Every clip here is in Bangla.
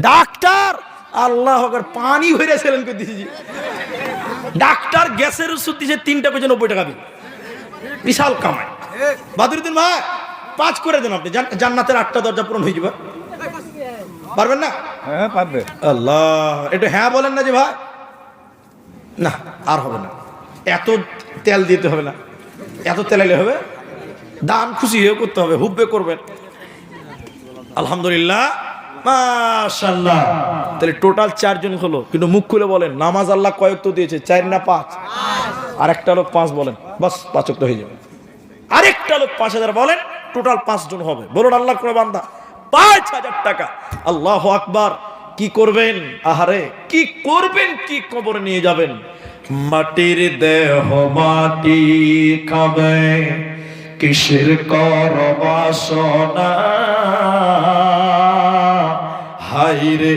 ডাক্তার আল্লাহ পানি ভরে সেলেন করে দিয়েছি। ডাক্তার গ্যাসের ওষুধ দিয়েছে তিনটা পেয়েছে নব্বই টাকা বিল। বিশাল কামাই। বাদুরুদ্দিন ভাই পাঁচ করে দেন আপনি। জান্নাতের আটটা দরজা পূরণ হয়ে যাবে পারবেন না? হ্যাঁ পারবে। আল্লাহ একটু হ্যাঁ বলেন না যে ভাই। না আর হবে না। এত তেল দিতে হবে না। এত তেল এলে হবে। দান খুশি হয়ে করতে হবে হুব্বে করবেন। আলহামদুলিল্লাহ। মাশাল্লাহ তাহলে টোটাল চারজন হলো, কিন্তু মুখ খুলে বলেন, নামাজ আল্লাহ কয়েক তো দিয়েছে, চার না পাঁচ? আর একটা লোক পাঁচ বলেন, বাস পাঁচক তো হয়ে যাবে। আরেকটা লোক পাঁচ হাজার বলেন, টোটাল পাঁচজন হবে। বলুন আল্লাহ করে বান্দা, পাঁচ হাজার টাকা। আল্লাহ আকবার, কি করবেন? আহারে, কি করবেন, কি কবর নিয়ে যাবেন? মাটির দেহ মাটি খাবে, কিসের কর বাসনা হাই রে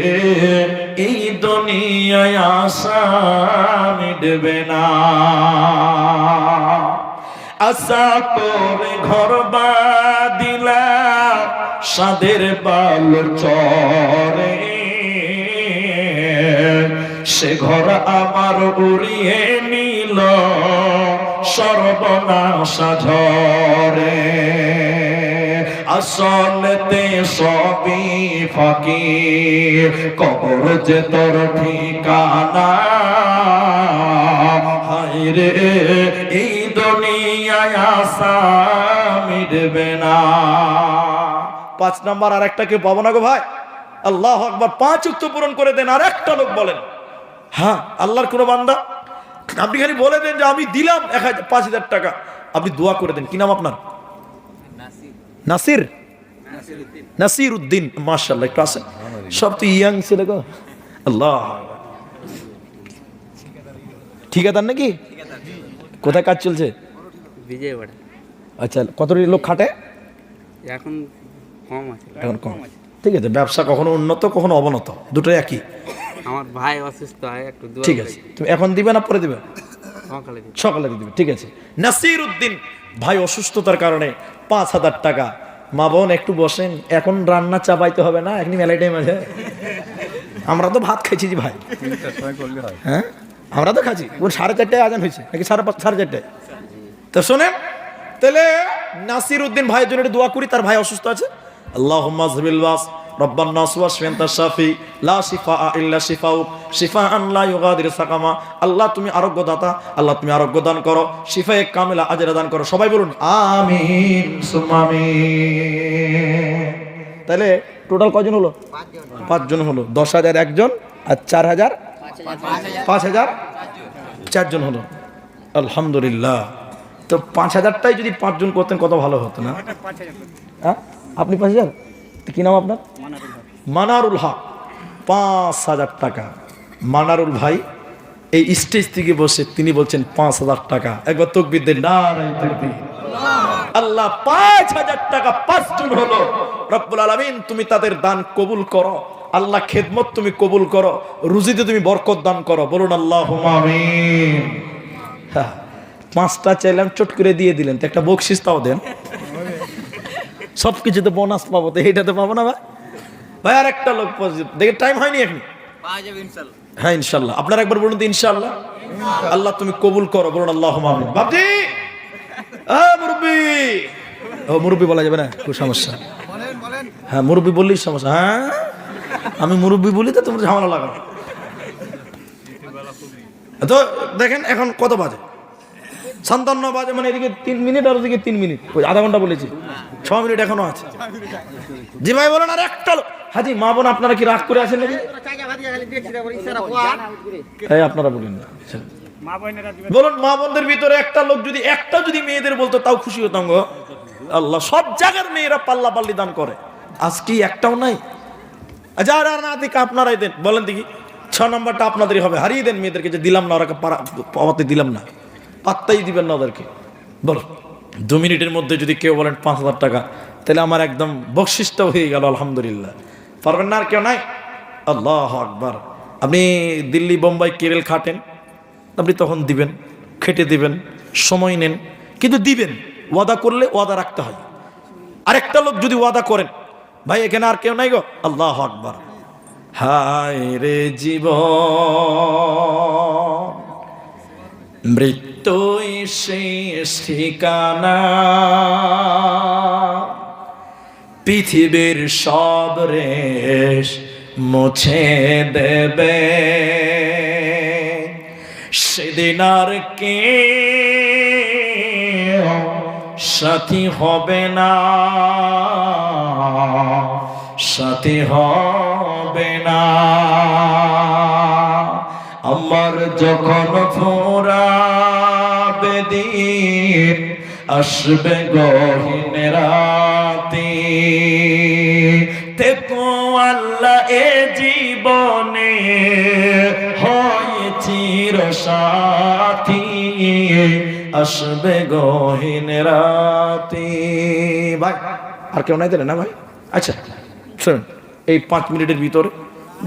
এই দুনিয়ায় আশা মিটবে না। আশা করে ঘর বাদিলা সাদের বাল চরে। সে ঘর আমার উড়িয়ে নিল, সর্বনাশা ঝরে। আসলতে সবই ফাঁকি কবর যে তোর ঠিকানা। হায় রে, এই দুনিয়ায় আশা মিটবে না। পাঁচ নাম্বার আর একটা কেউ পাবো না গো ভাই? আল্লাহ আকবার, পাঁচ উক্ত পূরণ করে দেন আর একটা লোক বলেন। হ্যাঁ আল্লাহর কোনো বান্দা? আপনি খালি বলে দেন যে আমি দিলাম এক হাজার, পাঁচ হাজার টাকা। আপনি দোয়া করে দেন, কি নাম আপনার? নাসির। নাসির উদ্দিন মার্শাল্লাহ একটু আসেন। সব তো ইয়াং ছেলে গো। আল্লাহ। ঠিকাদার নাকি? কোথায় কাজ চলছে? বিজয়বাড়া। আচ্ছা কত লোক খাটে? এখন কম আছে। এখন কম। ঠিক আছে ব্যবসা কখনো উন্নত কখনো অবনত দুটো একই। আমার ভাই অসুস্থ হয় একটু ঠিক আছে তুমি এখন দিবে না পরে দিবে? সকালে সকালে দিবে ঠিক আছে। নাসির উদ্দিন ভাই অসুস্থতার কারণে পাঁচ হাজার টাকা। মা বোন একটু বসেন। এখন রান্না চাপাইতে হবে না এখনই মেলাই টাইম আছে। আমরা তো ভাত খাইছি ভাই। হয়। আমরা তো খাচ্ছি ওর সাড়ে চারটায় আজান হয়েছে। নাকি সাড়ে পাঁচ সাড়ে চারটায়? তো শোনেন তাহলে নাসির উদ্দিন ভাইয়ের জন্য একটু দোয়া করি তার ভাই অসুস্থ আছে। আল্লাহ মাজবিল বাস রব্বান নাসওয়া শিফান্তা শাফি লা শিফা ইল্লা শিফাউক শিফা আন লা ইউগাদির সাকামা। আল্লাহ তুমি আরোগ্য দাতা আল্লাহ তুমি আরোগ্য দান করো, শিফায়ে কামিলা আজরা দান করো। সবাই বলুন, আমিন, সুম্মা আমিন। তাহলে টোটাল কজন হলো? পাঁচজন হলো। দশ হাজার একজন আর চার হাজার পাঁচ হাজার চারজন হলো। আলহামদুলিল্লাহ। তো পাঁচ হাজারটাই যদি পাঁচজন করতেন কত ভালো হতো না? হ্যাঁ? আপনি পাঁচ হাজার? কি নাম আপনার? মানারুল হক। পাঁচ হাজার টাকা। মানারুল ভাই এই স্টেজ থেকে বসে তিনি বলছেন পাঁচ হাজার টাকা। একবার তকবির আল্লাহ পাঁচ হাজার টাকা পাঁচজন হলো। রব্বুল আলমিন তুমি তাদের দান কবুল করো। আল্লাহ খেদমত তুমি কবুল করো। রুজিতে তুমি বরকত দান করো। বলুন আল্লাহ হ্যাঁ, পাঁচটা চাইলাম চট করে দিয়ে দিলেন। তো একটা বকশিস তাও দেন। সব কিছুতে বোনাস পাবো তো এইটাতে পাবো না ভাই? ভাই আর একটা লোক। দেখে টাইম হয়নি এখন হ্যাঁ ইনশাল্লাহ। আপনার একবার বলুন তো ইনশাল্লাহ? আল্লাহ তুমি কবুল করো বলুন আল্লাহ বাপজি! হ্যাঁ মুরব্বি! ও মুরব্বি বলা যাবে না? খুব সমস্যা। হ্যাঁ মুরব্বি বললেই সমস্যা। হ্যাঁ? আমি মুরব্বি বলি তো তোমার ঝামেলা লাগাও। তো দেখেন এখন কত বাজে? সান্তান্ন বাজে মানে এদিকে তিন মিনিট আর ওদিকে তিন মিনিট। ওই আধা ঘণ্টা বলেছি। ছ মিনিট এখনও আছে। জি ভাই, বলেন আর একটা হাজি, মা বোন আপনারা কি রাগ করে আছেন নাকি? আপনারা বলুন না আচ্ছা। বলুন, মা বোনদের ভিতরে একটা লোক যদি, একটা যদি মেয়েদের বলতো, তাও খুশি হতাম গো। আল্লাহ, সব জায়গার মেয়েরা পাল্লা পাল্লি দান করে। আজ কি একটাও নাই? যারা না দিকে আপনারাই দেন। বলেন দেখি, ছ নম্বরটা আপনাদেরই হবে। হারিয়ে দেন মেয়েদেরকে, যে দিলাম না ওরা পাওয়াতে দিলাম না। পাত্তাই দিবেন না ওদেরকে। বলো, দু মিনিটের মধ্যে যদি কেউ বলেন পাঁচ হাজার টাকা, তাহলে আমার একদম বকশিসটা হয়ে গেল, আলহামদুলিল্লাহ। পারবেন না আর কেউ নাই? আল্লাহ আকবার। আপনি দিল্লি, বোম্বাই, কেরেল খাটেন, আপনি তখন দিবেন, খেটে দিবেন, সময় নেন, কিন্তু দিবেন। ওয়াদা করলে ওয়াদা রাখতে হয়। আরেকটা লোক যদি ওয়াদা করেন, ভাই, এখানে আর কেউ নাই গো? আল্লাহ আকবার। হায় রে জীব মৃত্যুই শেষ ঠিকানা। পৃথিবীর সব রেশ মুছে দেবে। সেদিন আর কে সাথী হবে না। সাথী হবে না। আমার যখন ফোরা বেদিন আসবে গহীন রাতে। তেকো আল্লাহ এ জীবনে হয় চির সাথী। আসবে গহীন রাতে। ভাই আর কেউ নাই দিলে না ভাই? আচ্ছা শুনুন এই পাঁচ মিনিটের ভিতরে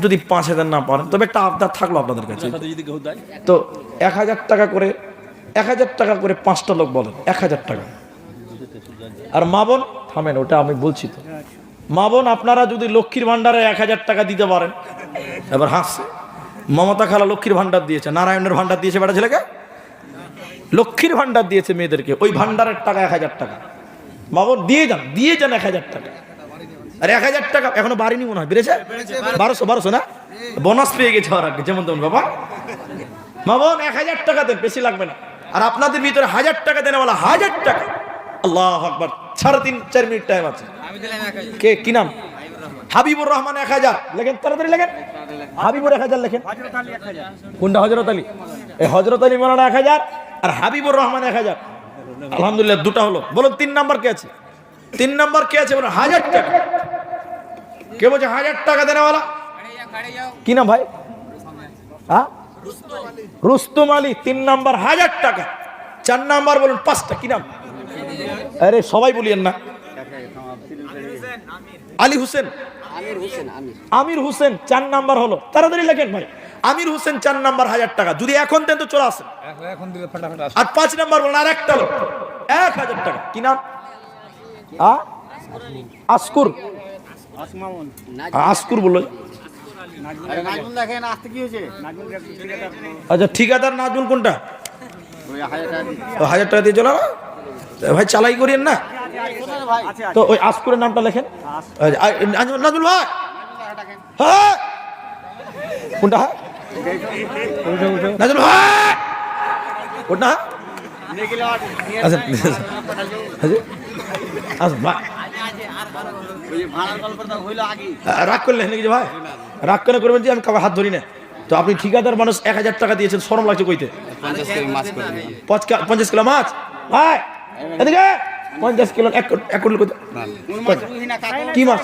যদি পাঁচ হাজার না পারেন তবে একটা আবদার থাকল আপনাদের কাছে। তো এক হাজার টাকা করে এক হাজার টাকা করে পাঁচটা লোক বলেন, এক হাজার টাকা। আর মা বোন, থামেন, ওটা আমি বলছি তো। মা বোন, আপনারা যদি লক্ষ্মীর ভান্ডারে এক হাজার টাকা দিতে পারেন। এবার হাসছে। মমতা খালা লক্ষ্মীর ভান্ডার দিয়েছে, নারায়ণের ভান্ডার দিয়েছে বেটা ছেলেকে? লক্ষ্মীর ভান্ডার দিয়েছে মেয়েদেরকে, ওই ভান্ডারের টাকা এক হাজার টাকা। মা বোন, দিয়ে যান দিয়ে যান এক হাজার টাকা। আর এক হাজার টাকা, এখনও বাড়িনি মনে হয়, বেড়েছে? বারোশো বারোশো না? বোনাস পেয়ে গেছে আগে, যেমন তেমন, বাবা। মা বোন, এক হাজার টাকা দেন, বেশি লাগবে না। আর আপনাদের ভিতরে হাজার টাকা দেন বলা হাজার টাকা। আল্লাহ আকবার। সাড়ে তিন, চার মিনিট টাইম আছে। কে, কি নাম? হাবিবুর রহমান এক হাজার। লেখেন, তাড়াতাড়ি লেখেন। হাবিবুর এক হাজার লেখেন। কোনটা হজরত আলী? এই হজরত আলী মালানা এক হাজার আর হাবিবুর রহমান এক হাজার। আলহামদুলিল্লাহ, দুটা হলো। বলুন, তিন নাম্বার কে আছে? তিন নাম্বার কে আছে? বলুন, হাজার টাকা। কে বলছে হাজার টাকা দেনেওয়ালা কি নাম ভাই? হ্যাঁ? রুস্তম আলী তিন নাম্বার হাজার টাকা। চার নাম্বার বলুন, পাঁচটা, কি নাম? আরে, সবাই বলিয়েন না। আলী হোসেন। আমির হোসেন, চার নাম্বার হলো। তাড়াতাড়ি লেখেন ভাই। আমির হোসেন, চার নাম্বার হাজার টাকা। যদি এখন দেন তো চলে আসেন। আর পাঁচ নাম্বার বলুন, আর একটা লোক। এক হাজার টাকা। কি নাম? আসকুর আসকুর বলল। আচ্ছা ঠিকাদার নাজমুল কোনটা? ও হাজার টাকা দিয়ে চলো ভাই চালাই করিয়েন না? তো ওই আসকুরের নামটা লেখেন। আচ্ছা, নাজমুল ভাই! হ্যাঁ! কোনটা হ্যাঁ? নাজমুল ভাই! ওটা হ্যাঁ? আচ্ছা আচ্ছা। আচ্ছা রাগ করলেন নাকি ভাই? রাগ করে করবেন যে আমি কাউকে হাত ধরি না? তো আপনি ঠিকাদার মানুষ এক হাজার টাকা দিয়েছেন শরম লাগছে কইতে। পঞ্চাশ করে কিলো মাছ? ভাই এদিকে পঞ্চাশ কিলো এক কত? কি মাছ?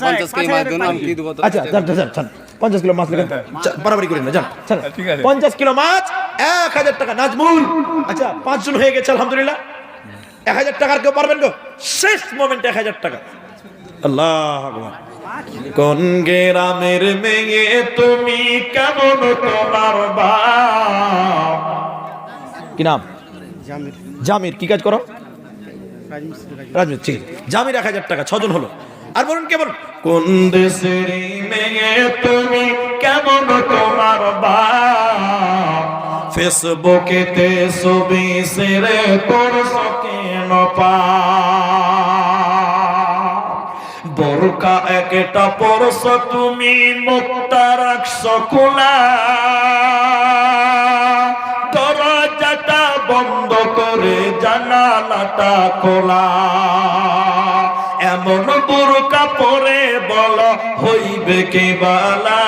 পঞ্চাশ কেজি মাছ দেবো আমি কি দেবো তো? আচ্ছা যান পঞ্চাশ কিলো মাছ লেখেন। চা- বাড়াবাড়ি করেন না যান যান। ঠিক আছে। পঞ্চাশ কিলো মাছ এক হাজার টাকা নাজমুল। আচ্ছা পাঁচজন হয়ে গেছে আলহামদুলিল্লাহ। এক হাজার টাকার কেউ পারবেন গো? শেষ মোমেন্টে এক হাজার টাকা। আল্লাহ আকবার। কোন গ্রামের মেয়ে তুমি কেমন তোমার বাপ? কি নাম? জামির। কি কাজ করো? রাজমিস্ত্রি ঠিক জামির এক হাজার টাকা ছজন হলো। আর বলুন কেমন কোন দেশের মেয়ে তুমি কেমন তোমার বাপ? ফেসবুকেতে ছবি সেরে করছ পা একটা পরশ তুমি মুক্তা রাখছো খোলা। দরজাটা বন্ধ করে জানালাটা খোলা। এমন বোরকা পরে বল হইবে কে বালা?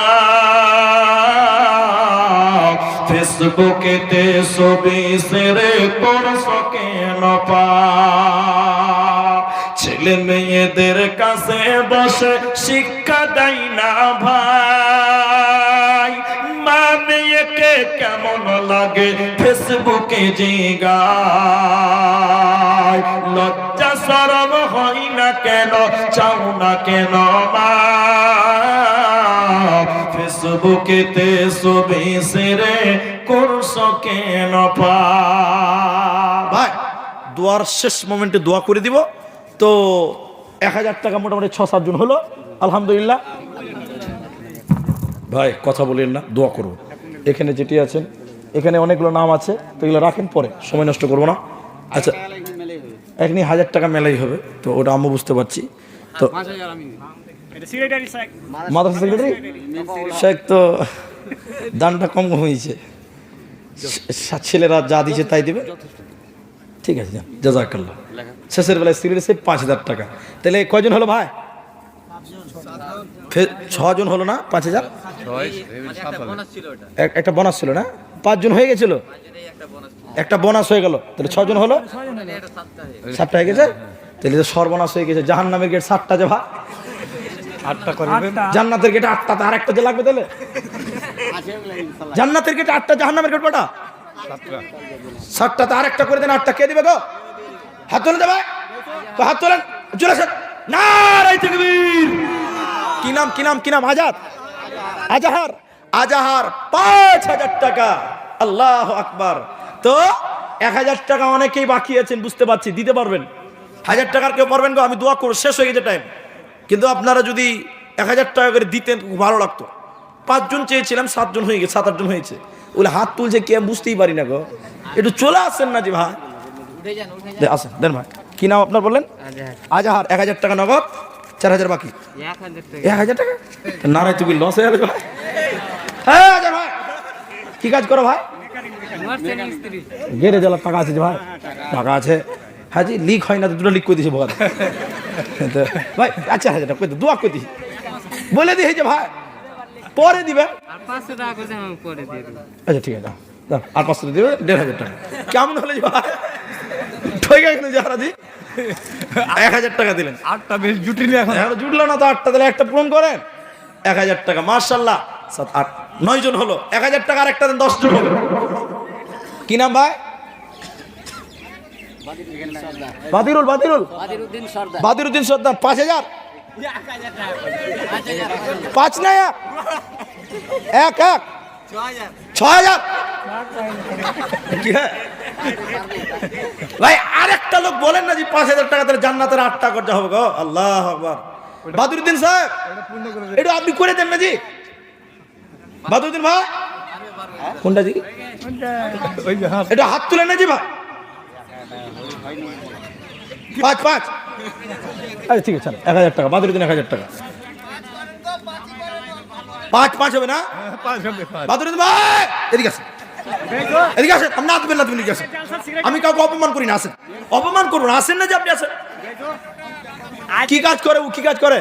ফেসবুকেতে ছবি সেরে কেন পা ছেলে মেয়েদের কাছে বসে শিক্ষা দেয় না ভাই। মা মেয়েকে কেমন লাগে ফেসবুকে জিগায়। লজ্জা সরম হয় না কেন, চাও না কেন মা? ফেসবুকেতে ছবি সেরে করছ কেন পা? ভাই দোয়ার শেষ মোমেন্টে দোয়া করে দিব। তো এক হাজার টাকা মোটামুটি ছ সাতজন হলো। আলহামদুলিল্লাহ। ভাই কথা বলেন না দোয়া করুন এখানে যেটি আছেন এখানে অনেকগুলো নাম আছে তো এগুলো রাখেন পরে। সময় নষ্ট করব না। আচ্ছা এখানে হাজার টাকা মেলাই হবে তো ওটা আমি বুঝতে পারছি। তো মাদ্রাসা সেক্রেটারি শেখ তো দানটা কম হয়েছে। ছেলেরা যা দিছে তাই দিবে? ঠিক আছে যান জাজাকাল্লাহ। শেষের বেলায় সিলেটে সে পাঁচ হাজার টাকা। তাহলে কয়জন হলো ভাই? ফের ছজন হলো না? পাঁচ হাজার? একটা বোনাস ছিল না? পাঁচজন হয়ে গেছিল? একটা বোনাস হয়ে গেল। তাহলে ছজন হলো? সাতটা হয়ে গেছে? তাহলে তো সর্বনাশ হয়ে গেছে জাহান নামের গেট সাতটা যে ভাই। আটটা করবেন জান্নাতের গেটে আটটা তো আর একটা যে লাগবে তাহলে? জান্নাতের গেটে আটটা, জাহান্নামের গেট কটা? সাতটা। তো আর একটা করে দেন, আটটা। কে দিবে গো? হাত তোলেন দেবে? তো হাত তোলেন, চলে আসেন। না রাইতে কবির কি নাম কি নাম কি নাম? আজাদ? আজাহার। আজাহার, পাঁচ হাজার টাকা। আল্লাহ আকবার। তো এক হাজার টাকা অনেকেই বাকি আছেন, বুঝতে পারছি, দিতে পারবেন। হাজার টাকার কেউ পারবেন গো? আমি দোয়া করব, শেষ হয়ে গেছে টাইম কিন্তু আপনারা যদি এক হাজার টাকা করে দিতেন, খুব ভালো লাগতো। পাঁচজন চেয়েছিলাম সাতজন হয়ে গেছে সাত আটজন হয়েছে। ওগুলো হাত তুলছে কে বুঝতেই পারি না গো। একটু চলে আসেন না যে ভাই। আসেন দেন ভাই। কি নাম আপনার বললেন? আজাহার। এক হাজার টাকা নগদ চার হাজার বাকি। এক হাজার টাকা? নারায় তুমি লস হয়ে গেল হ্যাঁ ভাই। কি কাজ করো ভাই? গেড়ে জ্বালার টাকা আছে ভাই। টাকা আছে। হ্যাঁ জি লিক হয় না তো দুটো লিক করে দিয়েছে ভাই আচ্ছা হাজার টাকা দে, দোয়া করে। দিই বলে যে ভাই। পরে দিবে? আচ্ছা ঠিক আছে। আর পাঁচশো দেবে? দেড় হাজার টাকা। কেমন হলে ঠিক আছে যাহারাজি এক হাজার টাকা দিলেন। আটটা বেশ জুটিনি এখন। এখন জুটলো না তো আটটা তাহলে একটা পূরণ করেন। এক হাজার টাকা মার্শাল্লাহ সাত আট নয় জন হলো। এক হাজার টাকা আর একটা দেন দশ জন হবে কি নাম ভাই? বাদিরুল বাদিরুল। বাদিরুদ্দিন সর্দার। পাঁচ হাজার? পাঁচ না এক? এক ছ হাজার? ভাই, আরেকটা লোক বলেন না যে পাঁচ হাজার টাকা তাহলে জান্নাতের আট টাকা খরচা হবে গো। আল্লাহ আকবার। বাদুরুদ্দিন সাহেব এটা আপনি করে দেন না জি। বাদুরুদ্দিন ভাই, কোনটা জি? এটা হাত তুলে না জি ভাই। পাঁচ পাঁচ। আচ্ছা ঠিক আছে এক হাজার টাকা বাদুরুদ্দিন এক হাজার টাকা। পাঁচ পাঁচ হবে না? পাঁচ দিন পাঁচ। ভাই! এদিকে আসেন। এদিকে আসেন আপনি আসবেন না তুমি এদিকে আসেন। আমি কাউকে অপমান করি না আসেন। অপমান করুন আসেন না যে আপনি আসেন। কি কাজ করে ও কি কাজ করে?